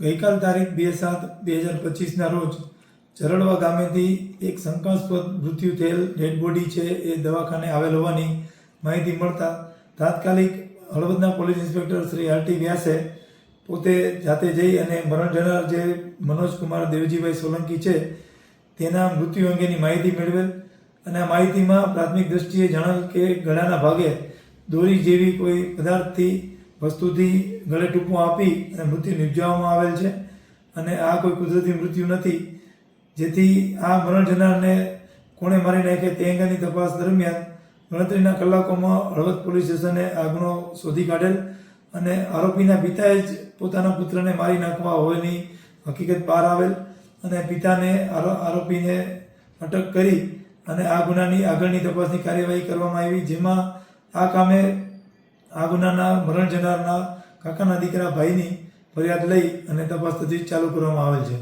ગઈકાલ તારીખ બે સાત બે હજાર પચીસના રોજ ચરડવા ગામેથી એક શંકાસ્પદ મૃત્યુ થયેલ ડેડ બોડી છે એ દવાખાને આવેલ હોવાની માહિતી મળતા તાત્કાલિક હળવદના police inspector Shri R T વ્યાસે પોતે જાતે જઈ અને મરણ જનાર જે મનોજકુમાર દેવજીભાઈ સોલંકી છે, તેના મૃત્યુ અંગેની માહિતી મેળવેલ અને આ માહિતીમાં પ્રાથમિક દ્રષ્ટિએ જણાવેલ કે ગળાના ભાગે દોરી જેવી કોઈ પદાર્થથી વસ્તુથી ગળે ટૂંપું આપી અને મૃત્યુ નિપજાવવામાં આવેલ છે. અને આ કોઈ કુદરતી મૃત્યુ નથી. જેથી આ મરણ જનારને કોણે મારી નાખે તે અંગેની તપાસ દરમિયાન ગણતરીના કલાકોમાં હળવદ પોલીસ સ્ટેશને આ ગુનો શોધી કાઢેલ અને આરોપીના પિતાએ જ પોતાના પુત્રને મારી નાખવા હોવાની હકીકત બહાર આવેલ અને પિતાને આરો- આરોપીને અટક કરી અને આ ગુનાની આગળની તપાસની કાર્યવાહી કરવામાં આવી, જેમાં આ કામે આ ગુનાના મરણ જનારના કાકાના દીકરા ભાઈની ફરિયાદ લઈ અને તપાસ તજવીજ ચાલુ કરવામાં આવેલ છે.